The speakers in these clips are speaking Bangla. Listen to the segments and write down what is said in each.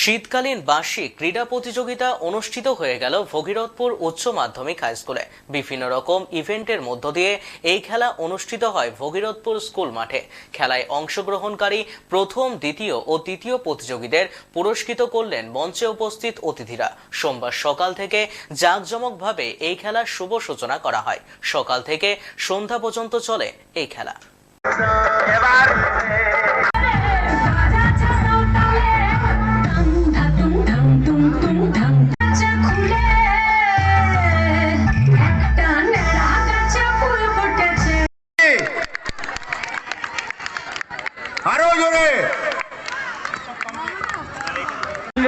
শীতকালীন বার্ষিক ক্রীড়া প্রতিযোগিতা অনুষ্ঠিত হয়ে গেল ভগীরথপুর উচ্চ মাধ্যমিক হাই স্কুলে। বিভিন্ন রকম ইভেন্টের মধ্য দিয়ে এই খেলা অনুষ্ঠিত হয় ভগীরথপুর স্কুল মাঠে। খেলায় অংশগ্রহণকারী প্রথম, দ্বিতীয় ও তৃতীয় প্রতিযোগীদের পুরস্কৃত করলেন মঞ্চে উপস্থিত অতিথিরা। সোমবার সকাল থেকে জাঁকজমকভাবে এই খেলার শুভ সূচনা করা হয়। সকাল থেকে সন্ধ্যা পর্যন্ত চলে এই খেলা।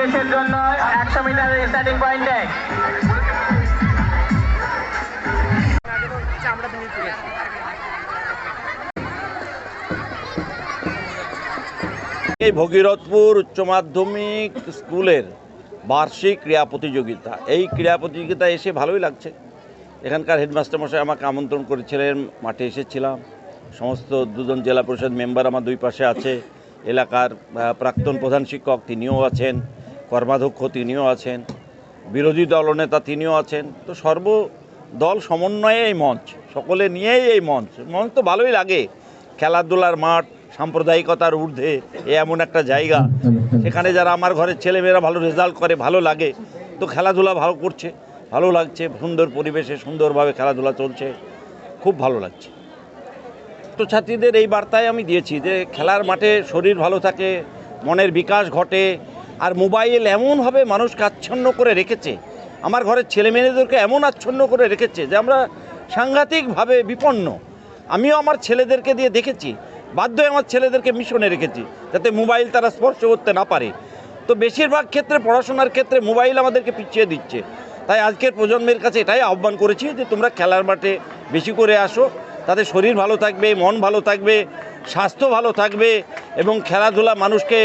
রেসের জন্য একশো মিটার স্টার্টিং পয়েন্টে এই ভগীরথপুর উচ্চ মাধ্যমিক স্কুলের বার্ষিক ক্রীড়া প্রতিযোগিতা। এই ক্রীড়া প্রতিযোগিতা এসে ভালোই লাগছে। এখানকার হেডমাস্টার মশাই আমাকে আমন্ত্রণ করেছিলেন, মাঠে এসেছিলাম। সমস্ত দুজন জেলা পরিষদ মেম্বার আমার দুই পাশে আছে। এলাকার প্রাক্তন প্রধান শিক্ষক তিনিও আছেন। কর্মাধ্যক্ষ তিনিও আছেন, বিরোধী দলনেতা তিনিও আছেন, তো সর্ব দল সমন্বয়ে এই মঞ্চ, সকলে নিয়েই এই মঞ্চ মঞ্চ তো ভালোই লাগে। খেলাধুলার মাঠ, সাম্প্রদায়িকতার ঊর্ধ্বে এ এমন একটা জায়গা, সেখানে যারা আমার ঘরের ছেলেমেয়েরা ভালো রেজাল্ট করে, ভালো লাগে, তো খেলাধুলা ভালো করছে, ভালো লাগছে, সুন্দর পরিবেশে সুন্দরভাবে খেলাধুলা চলছে, খুব ভালো লাগছে। ছাত্রছাত্রীদের এই বার্তায় আমি দিয়েছি যে খেলার মাঠে শরীর ভালো থাকে, মনের বিকাশ ঘটে আর মোবাইল এমনভাবে মানুষকে আচ্ছন্ন করে রেখেছে, আমার ঘরের ছেলেমেয়েদেরকে এমন আচ্ছন্ন করে রেখেছে যে আমরা সাংঘাতিকভাবে বিপন্ন। আমিও আমার ছেলেদেরকে দিয়ে দেখেছি বাধ্য হয়ে আমার ছেলেদেরকে মিশনে রেখেছি, যাতে মোবাইল তারা স্পর্শ করতে না পারে। তো বেশিরভাগ ক্ষেত্রে, পড়াশোনার ক্ষেত্রে মোবাইল আমাদেরকে পিছিয়ে দিচ্ছে। তাই আজকের প্রজন্মের কাছে এটাই আহ্বান করেছি যে তোমরা খেলার মাঠে বেশি করে আসো তাদের শরীর ভালো থাকবে, মন ভালো থাকবে, স্বাস্থ্য ভালো থাকবে এবং খেলাধুলা মানুষকে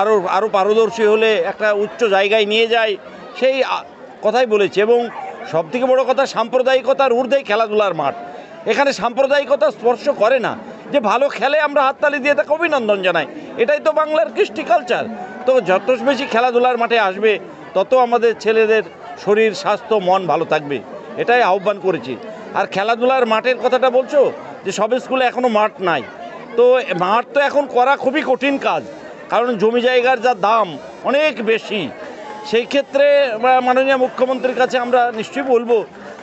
আরও আরও পারদর্শী হলে একটা উচ্চ জায়গায় নিয়ে যায়, সেই কথাই বলেছি। এবং সবথেকে বড় কথা, সাম্প্রদায়িকতার ঊর্ধ্বেই খেলাধুলার মাঠ। এখানে সাম্প্রদায়িকতা স্পর্শ করে না। যে ভালো খেলে আমরা হাততালি দিয়ে তাকে অভিনন্দন জানাই। এটাই তো বাংলার কৃষ্টি কালচার তো যত বেশি খেলাধুলার মাঠে আসবে, তত আমাদের ছেলেদের শরীর, স্বাস্থ্য, মন ভালো থাকবে। এটাই আহ্বান করেছি। আর খেলাধুলার মাঠের কথাটা বলছো? যে সব স্কুলে এখনও মাঠ নাই। তো মাঠ তো এখন করা খুবই কঠিন কাজ। কারণ জমি জায়গার যা দাম অনেক বেশি। সেই ক্ষেত্রে মাননীয় মুখ্যমন্ত্রীর কাছে আমরা নিশ্চয়ই বলব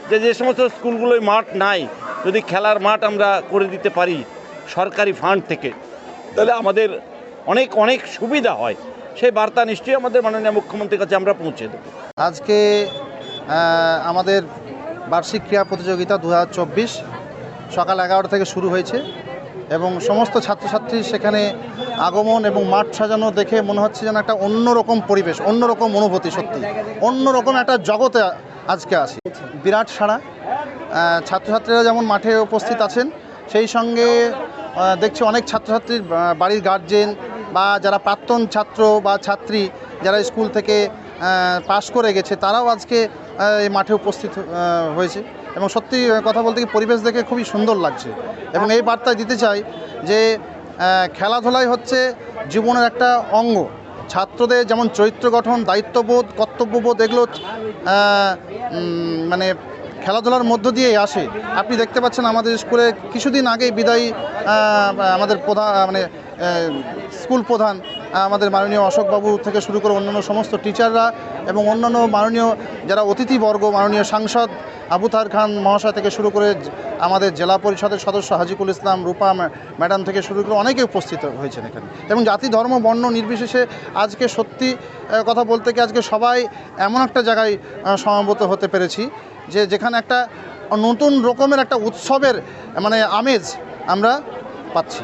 যে যে সমস্ত স্কুলগুলোয় মাঠ নাই, যদি খেলার মাঠ আমরা করে দিতে পারি সরকারি ফান্ড থেকে, তাহলে আমাদের অনেক অনেক সুবিধা হয়। সেই বার্তা নিশ্চয়ই আমাদের মাননীয় মুখ্যমন্ত্রীর কাছে আমরা পৌঁছে দেবো। আজকে আমাদের বার্ষিক ক্রীড়া প্রতিযোগিতা দু হাজার চব্বিশ সকাল এগারোটা থেকে শুরু হয়েছে। এবং সমস্ত ছাত্রছাত্রী সেখানে আগমন এবং মাঠ সাজানো দেখে মনে হচ্ছে যেন একটা অন্যরকম পরিবেশ, অন্যরকম অনুভূতি সত্যি। অন্যরকম একটা জগতে আজকে আসি বিরাট সাড়া। ছাত্রছাত্রীরা যেমন মাঠে উপস্থিত আছেন, সেই সঙ্গে দেখছি অনেক ছাত্রছাত্রীর বাড়ির গার্জেন বা যারা প্রাক্তন ছাত্র বা ছাত্রী যারা স্কুল থেকে পাশ করে গেছে, তারাও আজকে এই মাঠে উপস্থিত হয়েছে। এবং সত্যি কথা বলতে কি পরিবেশ দেখে খুবই সুন্দর লাগছে। এবং এই বার্তায় দিতে চাই যে খেলাধুলাই হচ্ছে জীবনের একটা অঙ্গ। ছাত্রদের যেমন চরিত্র গঠন, দায়িত্ববোধ, কর্তব্যবোধ এগুলো মানে খেলাধুলার মধ্য দিয়েই আসে। আপনি দেখতে পাচ্ছেন আমাদের স্কুলে কিছুদিন আগেই বিদায়ী আমাদের প্রধান মানে স্কুল প্রধান আমাদের মাননীয় অশোকবাবু থেকে শুরু করে অন্যান্য সমস্ত টিচাররা এবং অন্যান্য মাননীয় যারা অতিথিবর্গ, মাননীয় সাংসদ আবু তার খান মহাশয় থেকে শুরু করে আমাদের জেলা পরিষদের সদস্য হাজিকুল ইসলাম, রূপা ম্যাডাম থেকে শুরু করে অনেকে উপস্থিত হয়েছেন এখানে। এবং জাতি, ধর্ম, বর্ণ নির্বিশেষে আজকে সত্যি কথা বলতে কি আজকে সবাই এমন একটা জায়গায় সমবেত হতে পেরেছি যে যেখানে একটা নতুন রকমের একটা উৎসবের মানে আমেজ আমরা পাচ্ছি।